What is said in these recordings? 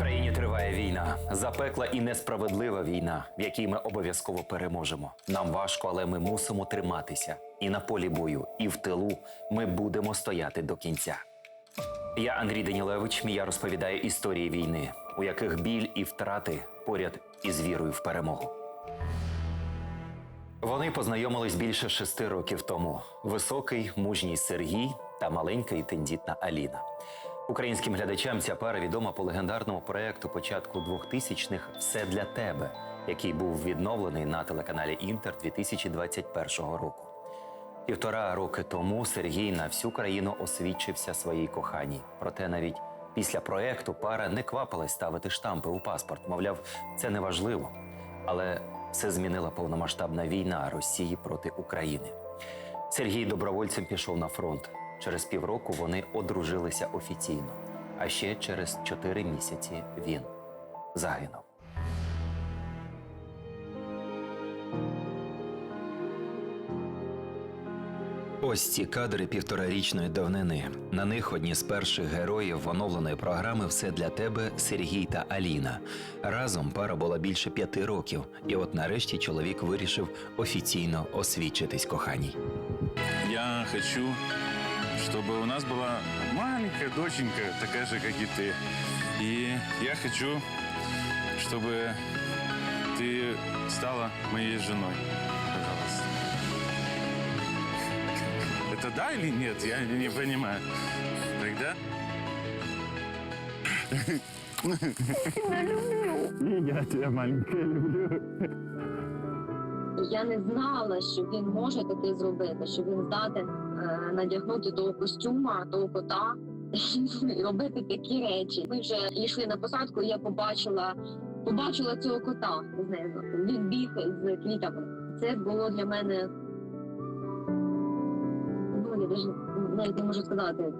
Україні триває війна, запекла і несправедлива війна, в якій ми обов'язково переможемо. Нам важко, але ми мусимо триматися. І на полі бою, і в тилу ми будемо стояти до кінця. Я Андрій Данілевич. Я розповідаю історії війни, у яких біль і втрати поряд із вірою в перемогу. Вони познайомились більше шести років тому. Високий, мужній Сергій та маленька і тендітна Аліна. Українським глядачам ця пара відома по легендарному проекту початку 2000-х Все для тебе, який був відновлений на телеканалі Інтер 2021 року. Півтора роки тому Сергій на всю країну освідчився своїй коханій. Проте навіть після проекту пара не квапилась ставити штампи у паспорт. Мовляв, це не важливо. Але все змінила повномасштабна війна Росії проти України. Сергій добровольцем пішов на фронт. Через півроку вони одружилися офіційно. А ще через чотири місяці він загинув. Ось ці кадри півторарічної давнини. На них одні з перших героїв оновленої програми Все для тебе Сергій та Аліна. Разом пара була більше п'яти років, і от нарешті чоловік вирішив офіційно освідчитись коханій. Я хочу, чтобы у нас была маленькая доченька, такая же, как и ты. И я хочу, чтобы ты стала моей женой. Пожалуйста. Это да или нет? Я не понимаю. Тогда? Я тебя маленькая люблю. Я не знала, що він може таке зробити, що він здатен е, надягнути того костюма, того кота робити такі речі. Ми вже йшли на посадку, і я побачила, побачила цього кота знизу. Він біг з квітами. Це було для мене. Ну, я навіть не можу сказати.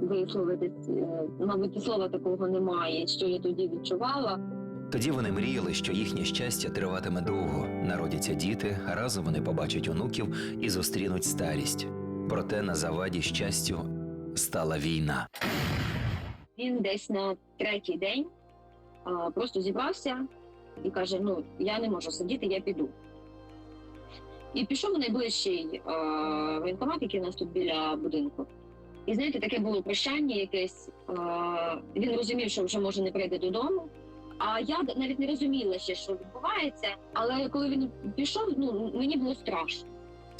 Висловитись, Е, мабуть, слова такого немає, що я тоді відчувала. Тоді вони мріяли, що їхнє щастя триватиме довго. Народяться діти, разом вони побачать онуків і зустрінуть старість. Проте на заваді щастю стала війна. він десь на третій день а, просто зібрався і каже: Ну, я не можу сидіти, я піду. І пішов в найближчий а, воєнкомат, який у нас тут біля будинку. І знаєте, таке було прощання якесь. А, він розумів, що вже може не прийде додому. А я навіть не розуміла ще, що відбувається. Але коли він пішов, ну мені було страшно.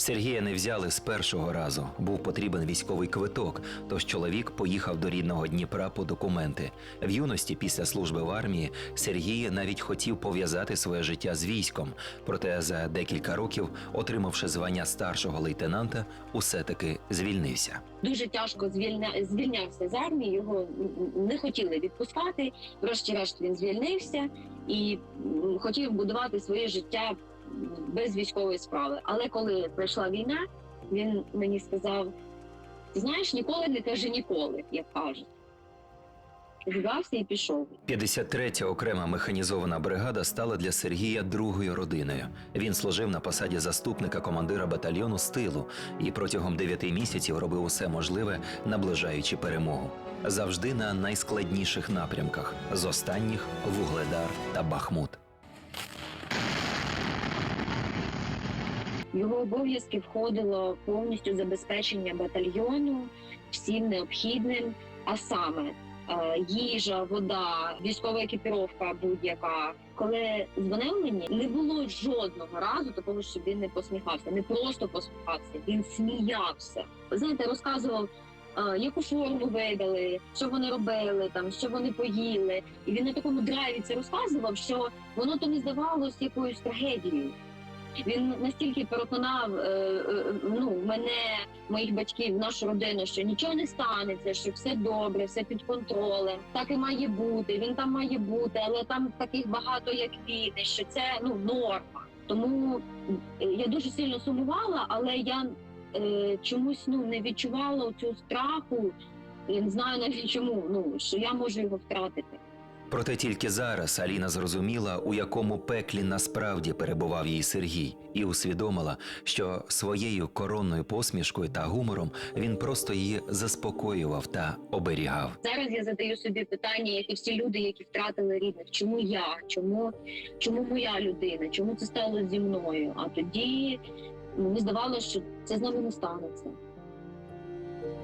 Сергія не взяли з першого разу. Був потрібен військовий квиток. Тож чоловік поїхав до рідного Дніпра по документи. В юності, після служби в армії, Сергій навіть хотів пов'язати своє життя з військом. Проте за декілька років, отримавши звання старшого лейтенанта, усе таки звільнився. дуже тяжко звільня... звільнявся з армії, його не хотіли відпускати. Врешті-решт він звільнився і хотів будувати своє життя без військової справи. Але коли прийшла війна, він мені сказав: ти знаєш, ніколи не кажи ніколи, як кажуть. Зібрався і пішов. 53-я окрема механізована бригада стала для Сергія другою родиною. Він служив на посаді заступника командира батальйону з тилу і протягом 9 місяців робив усе можливе, наближаючи перемогу. Завжди на найскладніших напрямках з останніх Вугледар та Бахмут. В його обов'язки входило повністю забезпечення батальйону всім необхідним, а саме е, їжа, вода, військова екіпіровка будь-яка. Коли дзвонив мені, не було жодного разу такого, щоб він не посміхався, не просто посміхався, він сміявся. Знаєте, розказував. е, Яку форму видали, що вони робили, там що вони поїли, і він на такому драйві це розказував, що воно то не здавалось якоюсь трагедією. Він настільки переконав е, е, ну, мене, моїх батьків, нашу родину, що нічого не станеться, що все добре, все під контролем. Так і має бути. Він там має бути, але там таких багато, як він, що це ну норма. Тому е, я дуже сильно сумувала, але я е, чомусь ну не відчувала цю страху. Я не знаю навіть чому. Ну що я можу його втратити. Проте тільки зараз Аліна зрозуміла, у якому пеклі насправді перебував її Сергій, і усвідомила, що своєю коронною посмішкою та гумором він просто її заспокоював та оберігав. Зараз я задаю собі питання, як і всі люди, які втратили рідних, чому я? Чому, чому моя людина? Чому це стало зі мною? А тоді мені здавалося, що це з нами не станеться.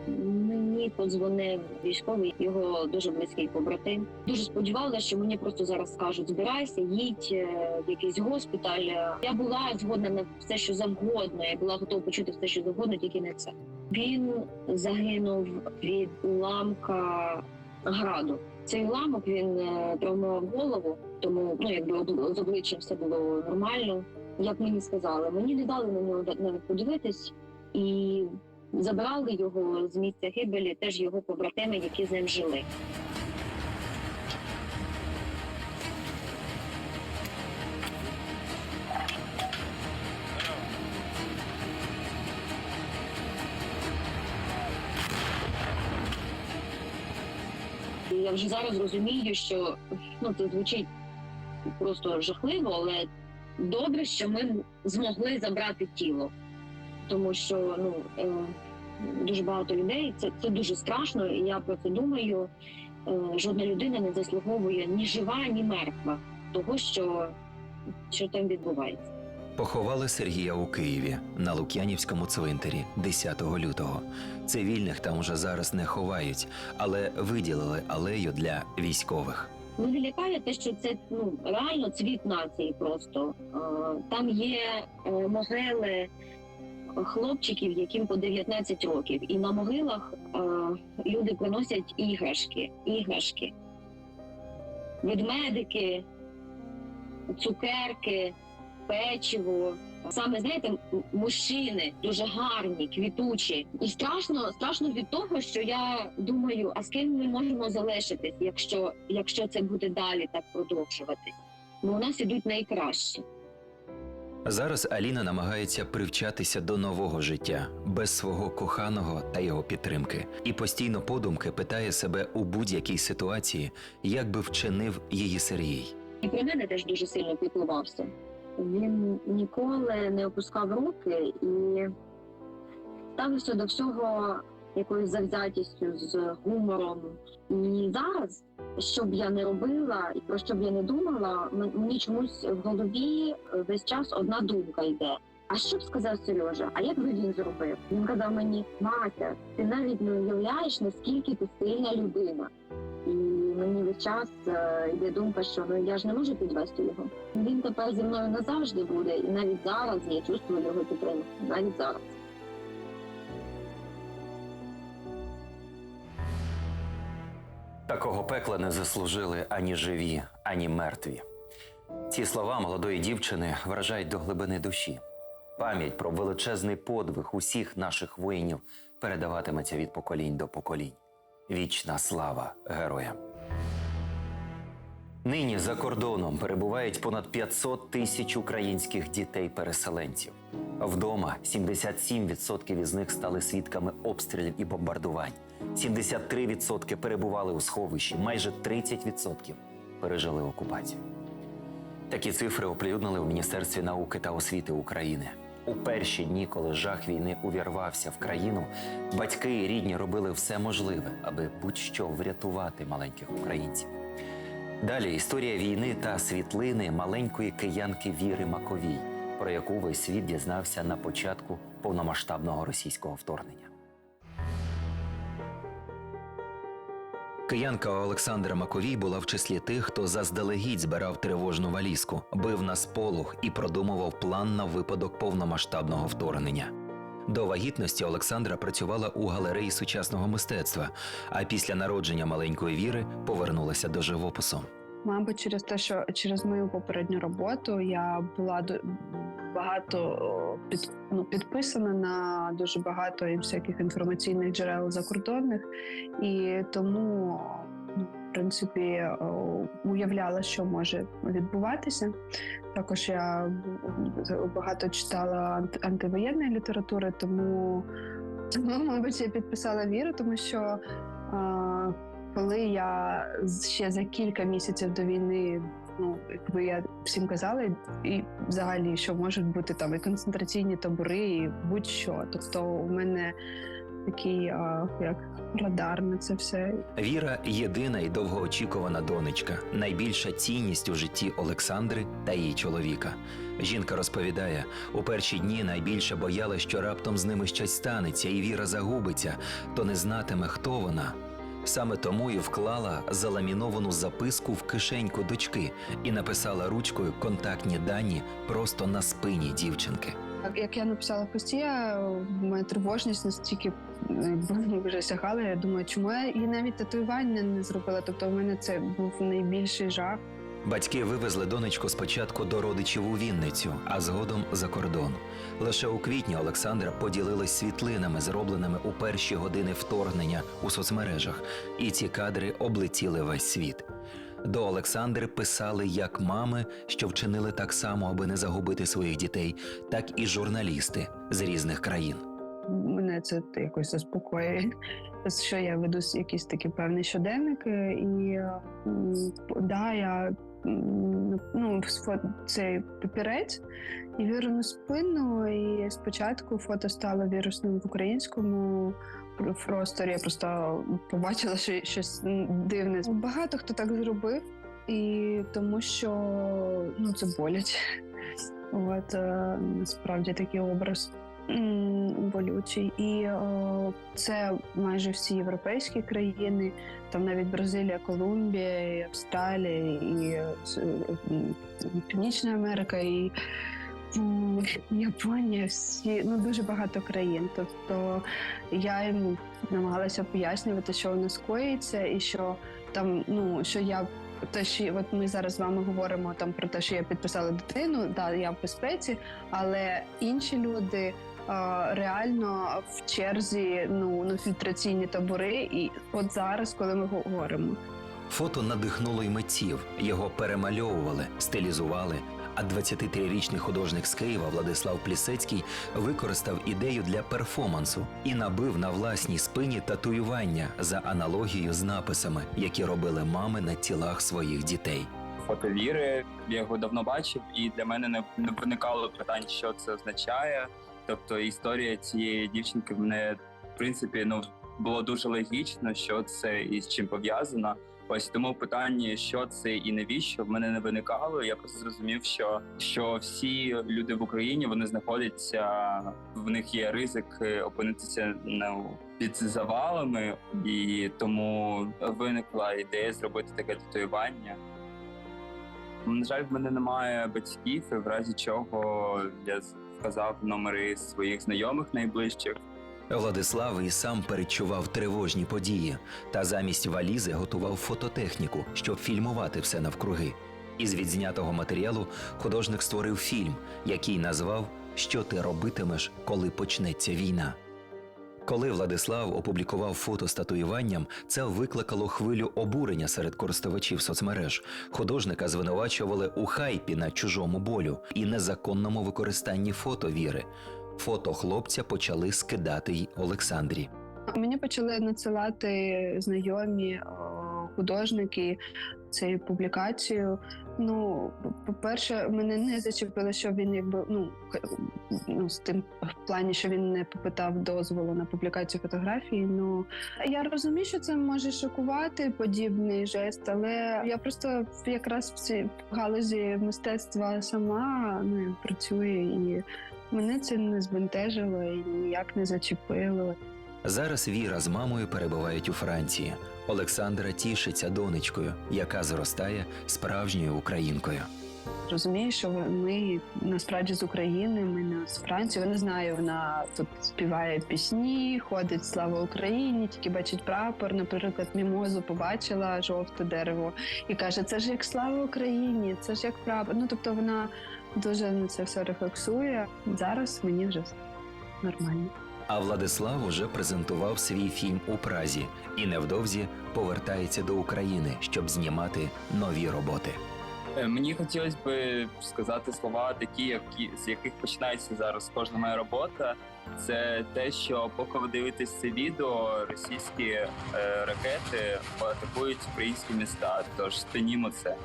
Мені подзвонив військовий, його дуже близький побратим. Дуже сподівалася, що мені просто зараз скажуть: збирайся, їдь е, в якийсь госпіталь. Я була згодна на все, що завгодно. Я була готова почути все, що завгодно, тільки не це. Він загинув від уламка граду. Цей уламок він е, травмував голову, тому ну якби з обличчям все було нормально. Як мені сказали, мені не дали на нього навіть подивитись і забрали його з місця гибелі, теж його побратими, які з ним жили. Я вже зараз розумію, що ну це звучить просто жахливо, але добре, що ми змогли забрати тіло, тому що ну е, дуже багато людей це, це дуже страшно, і я про це думаю. Е, жодна людина не заслуговує ні жива, ні мертва того, що, що там відбувається. Поховали Сергія у Києві на Лук'янівському цвинтарі 10 лютого. Цивільних там уже зараз не ховають, але виділили алею для військових. Мене лякає те, що це ну реально цвіт нації. Просто Е, там є могили хлопчиків, яким по 19 років, і на могилах е, люди приносять іграшки, іграшки, ведмедики, цукерки, печиво. Саме знаєте, мужчини дуже гарні, квітучі, і страшно, страшно від того, що я думаю, а з ким ми можемо залишитись, якщо, якщо це буде далі так продовжуватись. Бо у нас ідуть найкращі. Зараз Аліна намагається привчатися до нового життя без свого коханого та його підтримки, і постійно подумки питає себе у будь-якій ситуації, як би вчинив її Сергій. І про мене теж дуже сильно піклувався. Він ніколи не опускав руки і ставився до всього якоюсь завзятістю з гумором. І зараз, що б я не робила і про що б я не думала, мені чомусь в голові весь час одна думка йде. А що б сказав Сережа? А як би він зробив? Він казав мені, Мася, ти навіть не уявляєш, наскільки ти сильна людина. І мені весь час е, йде думка, що ну я ж не можу підвести його. Він тепер зі мною назавжди буде, і навіть зараз я чувствую його підтримку. Навіть зараз. Такого пекла не заслужили ані живі, ані мертві. Ці слова молодої дівчини вражають до глибини душі. Пам'ять про величезний подвиг усіх наших воїнів передаватиметься від поколінь до поколінь. Вічна слава героям. Нині за кордоном перебувають понад 500 тисяч українських дітей-переселенців. Вдома 77% із них стали свідками обстрілів і бомбардувань. 73% перебували у сховищі, майже 30% пережили окупацію. Такі цифри оприлюднили у Міністерстві науки та освіти України. У перші дні, коли жах війни увірвався в країну, батьки і рідні робили все можливе, аби будь-що врятувати маленьких українців. Далі історія війни та світлини маленької киянки Віри Маковій, про яку весь світ дізнався на початку повномасштабного російського вторгнення. Киянка Олександра Маковій була в числі тих, хто заздалегідь збирав тривожну валізку, бив на сполох і продумував план на випадок повномасштабного вторгнення. До вагітності Олександра працювала у галереї сучасного мистецтва, а після народження маленької віри повернулася до живопису. Мабуть, через те, що через мою попередню роботу я була багато під, ну, підписана на дуже багато і всяких інформаційних джерел закордонних, і тому, ну, в принципі, уявляла, що може відбуватися. Також я багато читала ант- антивоєнної літератури, тому, тому мабуть, я підписала віру, тому що. Коли я ще за кілька місяців до війни, ну якби я всім казала, і взагалі, що можуть бути там і концентраційні табори, і будь-що. Тобто, у мене такий а, як радар на це все. Віра єдина і довгоочікувана донечка, найбільша цінність у житті Олександри та її чоловіка. Жінка розповідає, у перші дні найбільше боялась, що раптом з ними щось станеться, і Віра загубиться, то не знатиме, хто вона. Саме тому і вклала заламіновану записку в кишеньку дочки і написала ручкою контактні дані просто на спині дівчинки. Як я написала в пості, моя тривожність настільки е, вже сягала. Я думаю, чому я і навіть татуювання не зробила. Тобто, в мене це був найбільший жах. Батьки вивезли донечку спочатку до родичів у Вінницю, а згодом за кордон. Лише у квітні Олександра поділилась світлинами, зробленими у перші години вторгнення у соцмережах, і ці кадри облетіли весь світ. До Олександри писали як мами, що вчинили так само, аби не загубити своїх дітей, так і журналісти з різних країн. Мене це якось заспокоює, що я веду якісь такі певні щоденники, і да, я ну, цей папірець і вірну спину. І спочатку фото стало вірусним в українському просторі. Я просто побачила, що щось дивне. Багато хто так зробив, і тому що ну це боляче. От е, насправді такий образ болючий. І е, це майже всі європейські країни, там навіть Бразилія, Колумбія, і Австралія, і е, Північна Америка, і Японія, всі ну дуже багато країн. Тобто я їм намагалася пояснювати, що у нас коїться, і що там, ну що я. Те, що от ми зараз з вами говоримо там про те, що я підписала дитину, да, я в безпеці, але інші люди реально в черзі ну на фільтраційні табори. І от зараз, коли ми говоримо, Фото надихнуло й митців. Його перемальовували, стилізували. А 23-річний художник з Києва Владислав Плісецький використав ідею для перформансу і набив на власній спині татуювання за аналогією з написами, які робили мами на тілах своїх дітей. фото віри. Я його давно бачив, і для мене не, не виникало питань, що це означає. Тобто історія цієї дівчинки в мене в принципі ну було дуже логічно, що це і з чим пов'язано. Ось тому питання, що це і навіщо, в мене не виникало. Я просто зрозумів, що, що всі люди в Україні вони знаходяться, в них є ризик е, опинитися ну, під завалами, і тому виникла ідея зробити таке татуювання. На жаль, в мене немає батьків, і в разі чого я вказав номери своїх знайомих найближчих. Владислав і сам передчував тривожні події, та замість валізи готував фототехніку, щоб фільмувати все навкруги. Із відзнятого матеріалу художник створив фільм, який назвав Що ти робитимеш, коли почнеться війна. Коли Владислав опублікував фото з татуюванням, це викликало хвилю обурення серед користувачів соцмереж. Художника звинувачували у хайпі на чужому болю і незаконному використанні фото віри. Фото хлопця почали скидати й Олександрі. Мені почали надсилати знайомі художники цією публікацією. Ну, по-перше, мене не зачепило, що він якби ну, ну з тим в плані, що він не попитав дозволу на публікацію фотографії. Ну я розумію, що це може шокувати подібний жест, але я просто якраз в цій галузі мистецтва сама ну, працюю і мене це не збентежило і ніяк не зачепило. Зараз Віра з мамою перебувають у Франції. Олександра тішиться донечкою, яка зростає справжньою українкою. Розумію, що ми насправді з України, ми не з Франції. Вона знає, вона тут співає пісні, ходить слава Україні, тільки бачить прапор. Наприклад, мімозу побачила жовте дерево і каже: це ж як слава Україні, це ж як прапор. Ну тобто вона дуже на це все рефлексує. Зараз мені вже нормально. А Владислав уже презентував свій фільм у Празі і невдовзі повертається до України, щоб знімати нові роботи. Е, Мені хотілося б сказати слова, такі, які з яких починається зараз кожна моя робота. Це те, що поки ви дивитесь це відео, російські е, ракети атакують українські міста. Тож станімо це.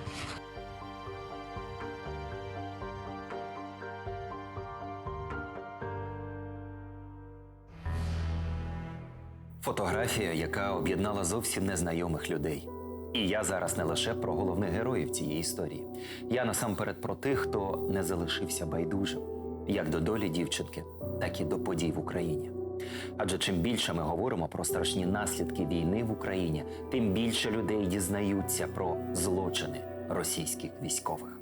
Фотографія, яка об'єднала зовсім незнайомих людей. І я зараз не лише про головних героїв цієї історії. Я насамперед про тих, хто не залишився байдужим, як до долі дівчинки, так і до подій в Україні. Адже чим більше ми говоримо про страшні наслідки війни в Україні, тим більше людей дізнаються про злочини російських військових.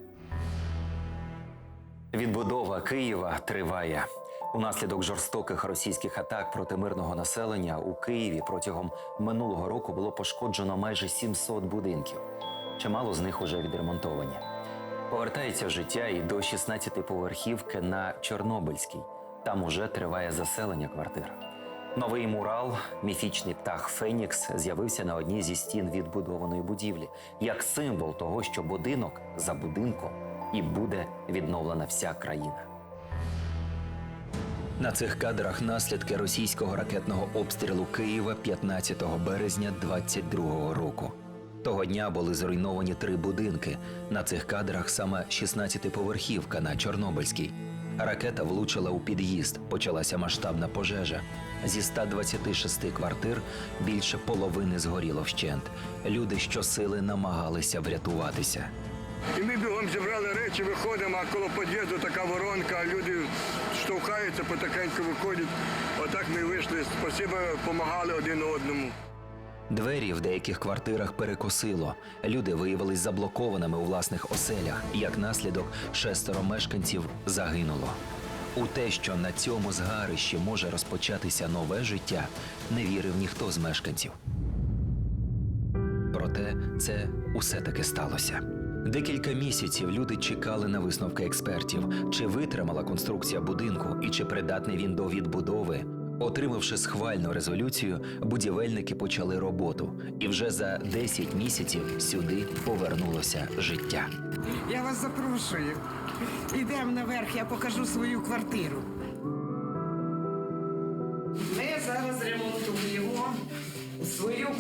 Відбудова Києва триває. Унаслідок жорстоких російських атак проти мирного населення у Києві протягом минулого року було пошкоджено майже 700 будинків. Чимало з них уже відремонтовані. Повертається життя і до 16 поверхівки на Чорнобильській. Там уже триває заселення квартир. Новий мурал, міфічний птах Фенікс, з'явився на одній зі стін відбудованої будівлі, як символ того, що будинок за будинком і буде відновлена вся країна. На цих кадрах наслідки російського ракетного обстрілу Києва 15 березня 22 року. Того дня були зруйновані три будинки. На цих кадрах саме 16-поверхівка на Чорнобильській. Ракета влучила у під'їзд. Почалася масштабна пожежа. Зі 126 квартир більше половини згоріло вщент. Люди щосили намагалися врятуватися. І ми бігом зібрали речі, виходимо, а коло під'їзду така воронка, люди штовхаються, потихеньку виходять. Отак ми вийшли. Спасибо, допомагали один одному. Двері в деяких квартирах перекосило. Люди виявились заблокованими у власних оселях. Як наслідок, шестеро мешканців загинуло. У те, що на цьому згарищі може розпочатися нове життя, не вірив ніхто з мешканців. Проте це усе таки сталося. Декілька місяців люди чекали на висновки експертів, чи витримала конструкція будинку і чи придатний він до відбудови. Отримавши схвальну резолюцію, будівельники почали роботу, і вже за 10 місяців сюди повернулося життя. Я вас запрошую. Ідемо наверх, я покажу свою квартиру.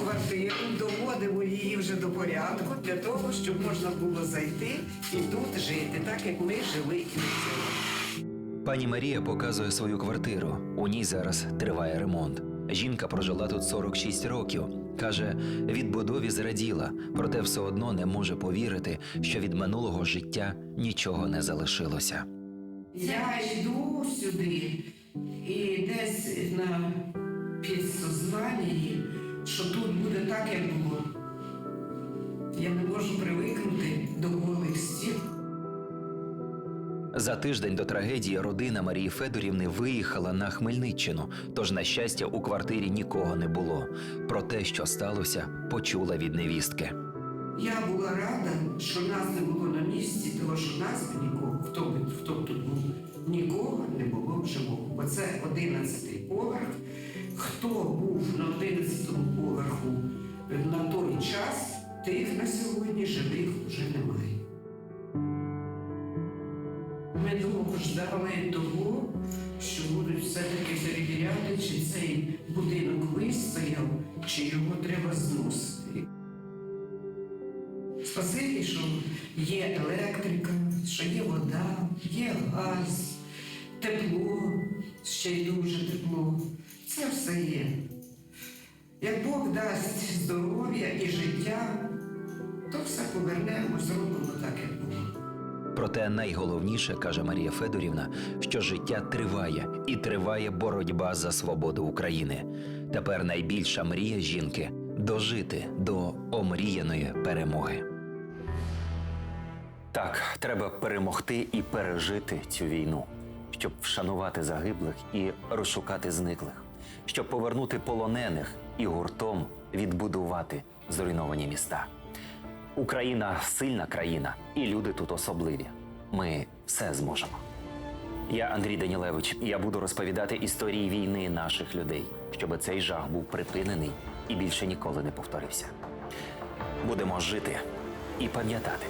Квартиру, доводимо її вже до порядку для того, щоб можна було зайти і тут жити, так як ми жили і до цього. Пані Марія показує свою квартиру. У ній зараз триває ремонт. Жінка прожила тут 46 років. Каже, відбудові зраділа, проте все одно не може повірити, що від минулого життя нічого не залишилося. Я йду сюди і десь на підсознанні, що тут буде так, як було. Я не можу привикнути до голих стін. За тиждень до трагедії родина Марії Федорівни виїхала на Хмельниччину, тож, на щастя, у квартирі нікого не було. Про те, що сталося, почула від невістки. Я була рада, що нас не було на місці, тому що нас нікого, хто хто тут був, нікого не було б живого. Бо це 11-й поверх. Хто був на 11-му поверху на той час, тих на сьогодні живих вже немає. Ми довго ждали того, що будуть все-таки перевіряти, чи цей будинок вистояв, чи його треба зносити. Спасибі, що є електрика, що є вода, є газ, тепло, ще й дуже тепло. Це все є. Як Бог дасть здоров'я і життя, то все повернемо, зробимо так, як було. Проте найголовніше, каже Марія Федорівна, що життя триває і триває боротьба за свободу України. Тепер найбільша мрія жінки дожити до омріяної перемоги. Так, треба перемогти і пережити цю війну, щоб вшанувати загиблих і розшукати зниклих, щоб повернути полонених і гуртом відбудувати зруйновані міста. Україна сильна країна, і люди тут особливі. Ми все зможемо. Я Андрій Данілевич, і я буду розповідати історії війни наших людей, щоб цей жах був припинений і більше ніколи не повторився. Будемо жити і пам'ятати.